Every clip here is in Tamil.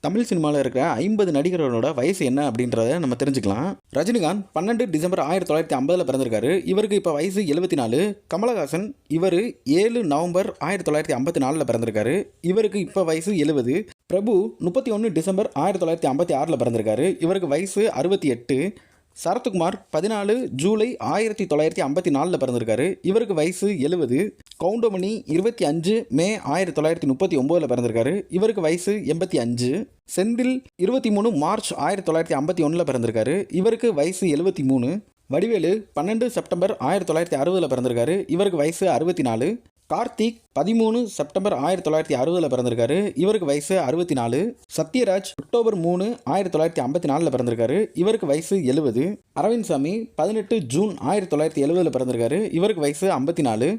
தமிழ் சினிமாவில் இருக்கிற ஐம்பது நடிகர்களோட வயசு என்ன அப்படின்றத நம்ம தெரிஞ்சுக்கலாம். ரஜினிகாந்த் பன்னெண்டு டிசம்பர் ஆயிரத்தி தொள்ளாயிரத்தி ஐம்பதில் பிறந்திருக்காரு. இவருக்கு இப்போ வயசு எழுபத்தி நாலு. கமலஹாசன் இவர் ஏழு நவம்பர் ஆயிரத்தி தொள்ளாயிரத்தி ஐம்பத்தி நாலில் பிறந்திருக்காரு. இவருக்கு இப்போ வயசு எழுபது பிரபு முப்பத்தி ஒன்று டிசம்பர் ஆயிரத்தி தொள்ளாயிரத்தி ஐம்பத்தி ஆறில் பிறந்திருக்காரு. இவருக்கு வயசு அறுபத்தி எட்டு. சரத்குமார் பதினாலு ஜூலை ஆயிரத்தி தொள்ளாயிரத்தி ஐம்பத்தி நாலில் பிறந்திருக்காரு. இவருக்கு வயசு எழுபது கவுண்டமணி இருபத்தி அஞ்சு மே ஆயிரத்தி தொள்ளாயிரத்தி முப்பத்தி ஒம்போதில் பிறந்திருக்காரு. இவருக்கு வயசு எண்பத்தி அஞ்சு. செந்தில் இருபத்தி மூணு மார்ச் ஆயிரத்தி தொள்ளாயிரத்தி ஐம்பத்தி ஒன்றில் பிறந்திருக்காரு. இவருக்கு வயசு எழுபத்தி மூணு. வடிவேலு பன்னெண்டு செப்டம்பர் ஆயிரத்தி தொள்ளாயிரத்தி அறுபதில் பிறந்திருக்காரு. இவருக்கு வயசு அறுபத்தி நாலு. கார்த்திக் பதிமூணு செப்டம்பர் ஆயிரத்தி தொள்ளாயிரத்தி அறுபதில் பிறந்திருக்காரு. இவருக்கு வயசு அறுபத்தி நாலு சத்யராஜ் அக்டோபர் மூணு ஆயிரத்தி தொள்ளாயிரத்தி ஐம்பத்தி நாலில் பிறந்திருக்காரு. இவருக்கு வயசு எழுபது அரவிந்த் சாமி பதினெட்டு ஜூன் ஆயிரத்தி தொள்ளாயிரத்தி எழுபதில் பிறந்திருக்காரு. இவருக்கு வயசு ஐம்பத்தி நாலு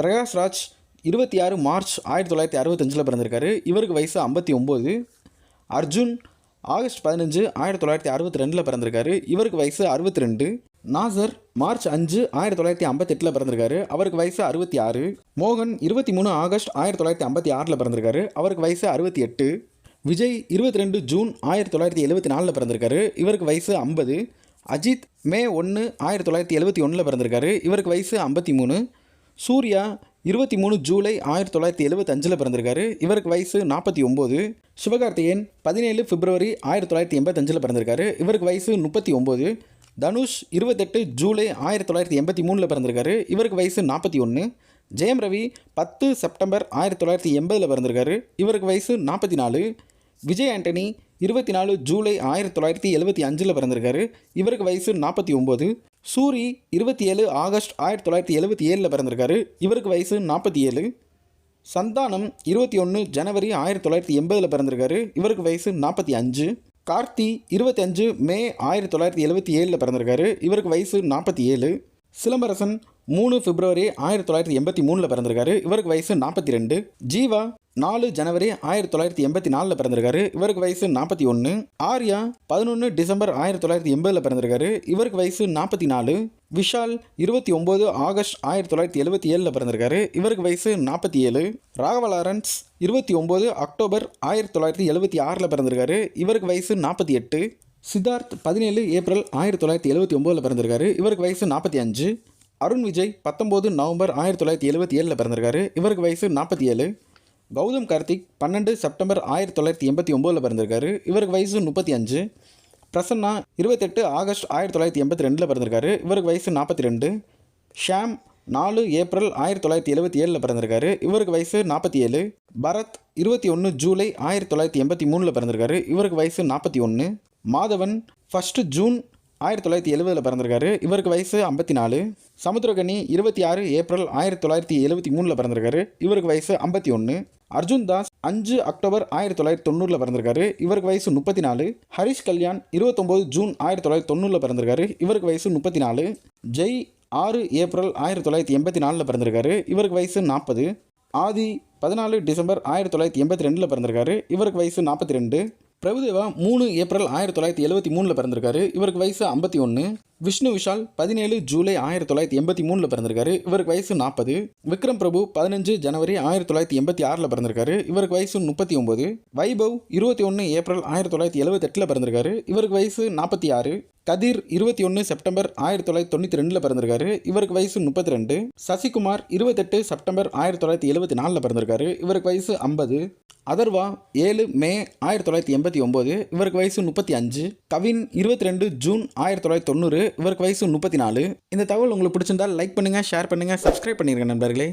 பிரகாஷ்ராஜ் இருபத்தி ஆறு மார்ச் ஆயிரத்தி தொள்ளாயிரத்தி அறுபத்தஞ்சில் பிறந்திருக்காரு. இவருக்கு வயசு ஐம்பத்தி ஒம்பது. அர்ஜுன் ஆகஸ்ட் பதினஞ்சு ஆயிரத்தி தொள்ளாயிரத்தி அறுபத்தி ரெண்டில் பிறந்திருக்காரு. இவருக்கு வயசு அறுபத்தி ரெண்டு. நாசர் மார்ச் அஞ்சு ஆயிரத்தி தொள்ளாயிரத்தி ஐம்பத்தெட்டில் பிறந்திருக்காரு. அவருக்கு வயசு அறுபத்தி ஆறு. மோகன் இருபத்தி மூணு ஆகஸ்ட் ஆயிரத்தி தொள்ளாயிரத்தி ஐம்பத்தி ஆறில் பிறந்திருக்காரு. அவருக்கு வயசு அறுபத்தி எட்டு. விஜய் இருபத்தி ரெண்டு ஜூன் ஆயிரத்தி தொள்ளாயிரத்தி எழுபத்தி நாலில் பிறந்திருக்காரு. இவருக்கு வயசு ஐம்பது. அஜித் மே ஒன்று ஆயிரத்தி தொள்ளாயிரத்தி எழுபத்தி ஒன்றில் பிறந்திருக்காரு. இவருக்கு வயசு ஐம்பத்தி மூணு. சூர்யா இருபத்தி மூணு ஜூலை ஆயிரத்தி தொள்ளாயிரத்தி எழுபத்தஞ்சில் பிறந்திருக்காரு. இவருக்கு வயசு நாற்பத்தி ஒம்பது. சிவகார்த்திகேயன் பதினேழு பிப்ரவரி ஆயிரத்தி தொள்ளாயிரத்தி எண்பத்தஞ்சில் பிறந்திருக்காரு. இவருக்கு வயசு முப்பத்தி ஒம்பது. தனுஷ் இருபத்தெட்டு ஜூலை ஆயிரத்தி தொள்ளாயிரத்தி எண்பத்தி மூணில் பிறந்திருக்காரு. இவருக்கு வயசு நாற்பத்தி ஒன்று ஜெயம் ரவி பத்து செப்டம்பர் ஆயிரத்தி தொள்ளாயிரத்தி எண்பதில் பிறந்திருக்காரு. இவருக்கு வயசு நாற்பத்தி நாலு. விஜய் ஆண்டனி இருபத்தி நாலு ஜூலை ஆயிரத்தி தொள்ளாயிரத்தி எழுபத்தி அஞ்சில் பிறந்திருக்காரு. இவருக்கு வயசு நாற்பத்தி ஒம்பது. சூரி இருபத்தி ஏழு ஆகஸ்ட் ஆயிரத்தி தொள்ளாயிரத்தி எழுபத்தி ஏழில் பிறந்திருக்காரு. இவருக்கு வயசு நாற்பத்தி ஏழு. சந்தானம் இருபத்தி ஒன்று ஜனவரி ஆயிரத்தி தொள்ளாயிரத்தி எண்பதில் பிறந்திருக்காரு. இவருக்கு வயசு நாற்பத்தி அஞ்சு. கார்த்தி இருபத்தி அஞ்சு மே ஆயிரத்தி தொள்ளாயிரத்தி எழுபத்தி ஏழில் பிறந்திருக்காரு. இவருக்கு வயசு நாற்பத்தி ஏழு. சிலம்பரசன் மூணு பிப்ரவரி ஆயிரத்தி தொள்ளாயிரத்தி எண்பத்தி மூணில் பிறந்திருக்காரு. இவருக்கு வயசு நாற்பத்தி ரெண்டு. ஜீவா நாலு ஜனவரி ஆயிரத்தி தொள்ளாயிரத்தி எண்பத்தி நாலில் பிறந்திருக்காரு. இவருக்கு வயசு நாற்பத்தி ஒன்று ஆர்யா பதினொன்று டிசம்பர் ஆயிரத்தி தொள்ளாயிரத்தி எண்பதில் பிறந்திருக்காரு. இவருக்கு வயசு நாற்பத்தி நாலு. விஷால் இருபத்தி ஒம்பது ஆகஸ்ட் ஆயிரத்தி தொள்ளாயிரத்தி எழுபத்தி ஏழில் பிறந்திருக்காரு. இவருக்கு வயசு நாற்பத்தி ஏழு. ராகவ லாரன்ஸ் இருபத்தி ஒம்பது அக்டோபர் ஆயிரத்தி தொள்ளாயிரத்தி எழுபத்தி ஆறில் பிறந்திருக்காரு. இவருக்கு வயசு நாற்பத்தி எட்டு. சித்தார்த் பதினேழு ஏப்ரல் ஆயிரத்தி தொள்ளாயிரத்தி எழுபத்தி ஒம்போதில் பிறந்திருக்காரு. இவருக்கு வயசு நாற்பத்தி அஞ்சு. அருண் விஜய் பத்தொம்போது நவம்பர் ஆயிரத்தி தொள்ளாயிரத்தி எழுபத்தி ஏழில் பிறந்திருக்காரு. இவருக்கு வயசு நாற்பத்தி ஏழு. கௌதம் கார்த்திக் பன்னெண்டு செப்டம்பர் ஆயிரத்தி தொள்ளாயிரத்தி எண்பத்தி ஒம்போதில் பிறந்திருக்காரு. இவருக்கு வயசு முப்பத்தி அஞ்சு. பிரசன்னா இருபத்தெட்டு ஆகஸ்ட் ஆயிரத்தி தொள்ளாயிரத்தி எண்பத்தி ரெண்டில் பிறந்திருக்காரு. இவருக்கு வயசு நாற்பத்தி ரெண்டு ஷாம் நாலு ஏப்ரல் ஆயிரத்தி தொள்ளாயிரத்தி எழுபத்தி ஏழில் பிறந்திருக்காரு. இவருக்கு வயசு நாற்பத்தி ஏழு பரத் இருபத்தி ஒன்று ஜூலை ஆயிரத்தி தொள்ளாயிரத்தி எண்பத்தி மூணில் பிறந்திருக்காரு. இவருக்கு வயசு நாற்பத்தி ஒன்று மாதவன் ஃபஸ்ட்டு ஜூன் ஆயிரத்தி தொள்ளாயிரத்தி எழுபதில் பிறந்திருக்காரு. இவருக்கு வயசு ஐம்பத்தி நாலு. சமுத்திரகனி இருபத்தி ஆறு ஏப்ரல் ஆயிரத்தி தொள்ளாயிரத்தி எழுபத்தி மூணில் பிறந்திருக்காரு. இவருக்கு வயசு ஐம்பத்தி ஒன்று அர்ஜுன் தாஸ் அஞ்சு அக்டோபர் ஆயிரத்தி தொள்ளாயிரத்தி தொண்ணூறில் பிறந்திருக்காரு. இவருக்கு வயசு முப்பத்தி நாலு. ஹரிஷ் கல்யாண் இருபத்தொம்போது ஜூன் ஆயிரத்தி தொள்ளாயிரத்தி தொண்ணூறில் பிறந்திருக்காரு. இவருக்கு வயசு முப்பத்தி நாலு. ஜெய் ஆறு ஏப்ரல் ஆயிரத்தி தொள்ளாயிரத்தி எண்பத்தி நாலில் பிறந்திருக்காரு. இவருக்கு வயசு நாற்பது. ஆதி பதினாலு டிசம்பர் ஆயிரத்தி தொள்ளாயிரத்தி எண்பத்தி ரெண்டில் பிறந்திருக்காரு. இவருக்கு வயசு நாற்பத்தி ரெண்டு. பிரபுதேவா மூணு ஏப்ரல் ஆயிரத்தி தொள்ளாயிரத்தி எழுபத்தி மூணில் பிறந்திருக்காரு. இவருக்கு வயசு ஐம்பத்தி ஒன்று விஷ்ணு விஷால் பதினேழு ஜூலை ஆயிரத்தி தொள்ளாயிரத்தி எண்பத்தி மூணில் பிறந்திருக்காரு. இவருக்கு வயசு நாற்பது விக்ரம் பிரபு பதினஞ்சு ஜனவரி ஆயிரத்தி தொள்ளாயிரத்தி எண்பத்தி ஆறில் பிறந்திருக்காரு. இவருக்கு வயசு முப்பத்தி ஒம்பது வைபவ் இருபத்தி ஒன்று ஏப்ரல் ஆயிரத்தி தொள்ளாயிரத்தி எழுபத்தெட்டில் பிறந்திருக்காரு. இவருக்கு வயசு நாற்பத்தி ஆறு. கதிர் இருபத்தி ஒன்று செப்டம்பர் ஆயிரத்தி தொள்ளாயிரத்தி தொண்ணூற்றி ரெண்டில் பிறந்திருக்காரு. இவருக்கு வயசு முப்பத்தி ரெண்டு. சசிகுமார் இருபத்தெட்டு செப்டம்பர் ஆயிரத்தி தொள்ளாயிரத்தி எழுபத்தி நாலில் பிறந்திருக்காரு. இவருக்கு வயசு ஐம்பது. அதர்வா ஏழு மே ஆயிரத்தி தொள்ளாயிரத்தி எண்பத்தி ஒம்பது. இவருக்கு வயசு முப்பத்தி அஞ்சு. கவின் இருபத்தி ரெண்டு ஜூன் ஆயிரத்தி தொள்ளாயிரத்தி தொண்ணூறு. இவருக்கு வயசு முப்பத்தி நாலு. இந்த தகவல் உங்களுக்கு பிடிச்சிருந்தால் லைக் பண்ணுங்கள் ஷேர் பண்ணுங்கள் சப்ஸ்கிரைப் பண்ணிடுங்க நண்பர்களே.